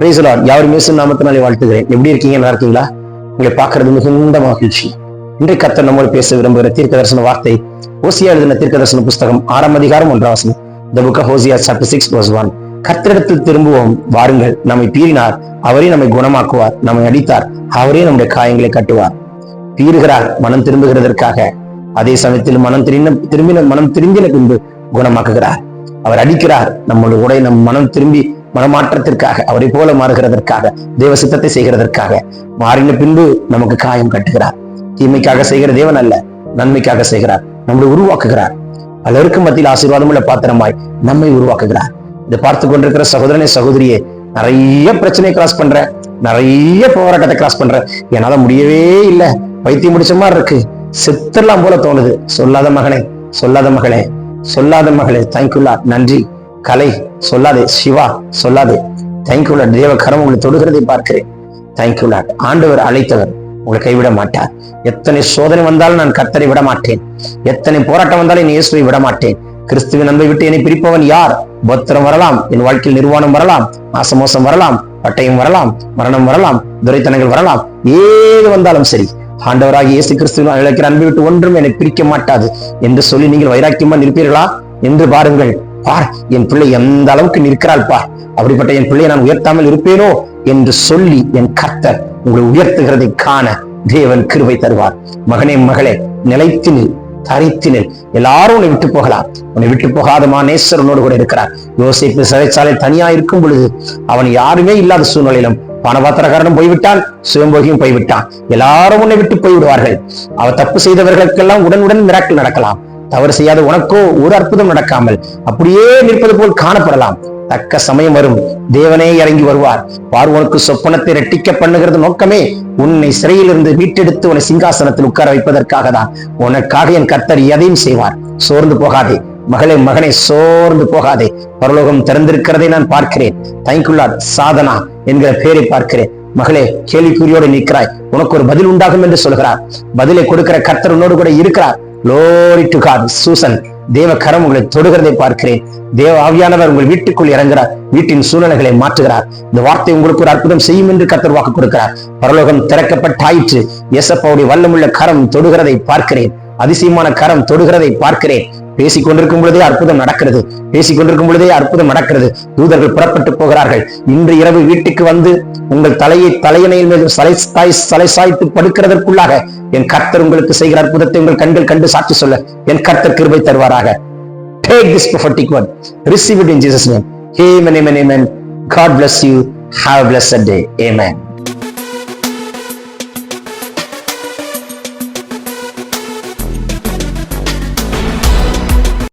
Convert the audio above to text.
Praise the Lord யாரும் மேசு நாமத்தினாலே வாழ்த்துகிறேன். எப்படி இருக்கீங்க? நல்லா இருக்கீங்களா? உங்களை பார்க்கறது மிகுந்த மகிழ்ச்சி. இன்றைக்கு கத்தர் நம்மோடு பேச விரும்புகிற தீர்க்க தரிசன வார்த்தை ஓசியா எழுதின தீர்க்க தரிசன புஸ்தகம் ஆறாம் அதிகாரம் ஒன்றாம் வசனம் the book of Hosea chapter six verse one கத்திரிடத்தில் திரும்புவோம். வாருங்கள். நம்மை பீறினார். அவரே நம்மை குணமாக்குவார். நம்மை அடித்தார். அவரே நம்முடைய காயங்களை கட்டுவார். பீறுகிறார். மனம் திரும்புகிறதற்காக. அதே சமயத்தில் மனம் திரும்பின திரும்பின மனம் திரும்பின பின்பு குணமாக்குகிறார். அவர் அடிக்கிறார். நம்மளுடைய உடை நம் மனம் திரும்பி மனமாற்றத்திற்காக அவரை போல மாறுகிறதற்காக தேவ சித்தத்தை செய்கிறதற்காக மாறின பின்பு நமக்கு காயம் கட்டுகிறார். தீமைக்காக செய்கிற தேவன் அல்ல நன்மைக்காக செய்கிறார் நம்மளை உருவாக்குகிறார். பலருக்கும் மத்தியில் ஆசீர்வாதமுள்ள பாத்திரமாய் நம்மை உருவாக்குகிறார். இதை பார்த்து கொண்டிருக்கிற சகோதரனே சகோதரியே நிறைய பிரச்சனையை கிராஸ் பண்ற நிறைய போராட்டத்தை கிராஸ் பண்ற என்னால முடியவே இல்லை. வைத்தியம் முடிச்ச மாதிரி இருக்கு. செத்துடலாம் போல தோணுது. சொல்லாத மகனே சொல்லாத மகளே சொல்லாத மகளே. தேங்க்யூலா நன்றி. கலை சொல்லாதே சிவா சொல்லாதே. தேங்க்யூலா தேவ கரம் உங்களை தொடுகிறதை பார்க்கிறேன். தேங்க்யூலா ஆண்டவர் அழைத்தவர் உங்களை கைவிட மாட்டார். எத்தனை சோதனை வந்தாலும் நான் கர்த்தரை விட மாட்டேன். எத்தனை போராட்டம் வந்தாலும் என் இயேசுவை விட மாட்டேன். கிறிஸ்துவின் அன்பை விட்டு என்னை பிரிப்பவன் யார்? பத்திரம் வரலாம் என் வாழ்க்கையில் நிர்வாணம் வரலாம் நாசமோசம் வரலாம் பட்டயம் வரலாம் மரணம் வரலாம் துரைத்தனங்கள் வரலாம். ஏது வந்தாலும் சரி ஆண்டவராக இயேசு கிறிஸ்துவின் அழைக்கிற அன்பை விட்டு ஒன்றும் என்னை பிரிக்க மாட்டாது. என்று சொல்லி நீங்கள் வைராக்கியமா நிற்பீர்களா என்று பாருங்கள். பார் என் பிள்ளை எந்த அளவுக்கு நிற்கிறாள் பார்? அப்படிப்பட்ட என் பிள்ளையை நான் உயர்த்தாமல் இருப்பேனோ என்று சொல்லி என் கர்த்தர் உங்களை உயர்த்துகிறதை காண தேவன் கிருவை தருவார். மகனே மகளே நிலைத்தினில் தரித்தினில் எல்லாரும் உன்னை விட்டு போகலாம். உன்னை விட்டு போகாத நேசர் உன்னோடு கூட இருக்கிறார். யோசிப்பு சிறைச்சாலை தனியா இருக்கும் பொழுது அவன் யாருமே இல்லாத சூழ்நிலையிலும் பணபாத்திரக்காரனும் போய்விட்டான் சுயம்போகியும் போய்விட்டான். எல்லாரும் உன்னை விட்டு போய்விடுவார்கள். அவ தப்பு செய்தவர்களுக்கெல்லாம் உடனுடன் மிராக்கள் நடக்கலாம். தவறு செய்யாத உனக்கோ ஒரு அற்புதம் நடக்காமல் அப்படியே நிற்பது போல் காணப்படலாம். தக்க சமயம் வரும். தேவனே இறங்கி வருவார். பார்வனுக்கு சொப்பனத்தை ரெட்டிக்க பண்ணுகிறது நோக்கமே. உன்னை சிறையிலிருந்து மீட்டெடுத்து உன்னை சிங்காசனத்தில் உட்கார வைப்பதற்காக தான் உனக்காக என் கர்த்தர் எதையும் செய்வார். சோர்ந்து போகாதே. மகளே மகனே சோர்ந்து போகாதே. பரலோகம் திறந்திருக்கிறதை நான் பார்க்கிறேன். தேங்க்யூலாட் சாதனா என்கிற பேரை பார்க்கிறேன். மகளே கேள்விக்குறியோடு நிற்கிறாய். உனக்கு ஒரு பதில் உண்டாகும் என்று சொல்கிறார். பதிலை கொடுக்கிற கர்த்தர் உன்னோடு கூட இருக்கிறார். லோரி டு காட் சூசன் தேவ கரம் உங்களை தொடுகிறதை பார்க்கிறேன். தேவ ஆவியானவர் உங்கள் வீட்டுக்குள் இறங்குறார் வீட்டின் சூழ்நிலைகளை மாற்றுகிறார். இந்த வார்த்தை உங்களுக்கு ஒரு அற்புதம் செய்யும் என்று கத்தர் வாக்கு கொடுக்கிறார். பரலோகம் திறக்கப்பட்டாயிற்று. எசப்பாவுடைய வல்லமுள்ள கரம் தொடுகிறதை பார்க்கிறேன். அதிசயமான கரம் தொடுகிறதை பார்க்கிறேன். பேசிக் கொண்டிருக்கும் பொழுதே அற்புதம் நடக்கிறது. பேசிக் கொண்டிருக்கும் பொழுதே அற்புதம் நடக்கிறது. தூதர்கள் புறப்பட்டு போகிறார்கள். இன்று இரவு வீட்டுக்கு வந்து உங்கள் தலையை தலையணையில் மீது சலை தாய் சலை சாய்த்து படுக்கிறதற்குள்ளாக என் கர்த்தர் உங்களுக்கு செய்கிற அற்புதத்தை உங்கள் கண்கள் கண்டு சாட்சி சொல்ல என் கர்த்தர் கிருபை தருவாராக Take this prophetic word. Receive it in Jesus' name. Amen, amen, amen. God bless you. Have a blessed day. Amen.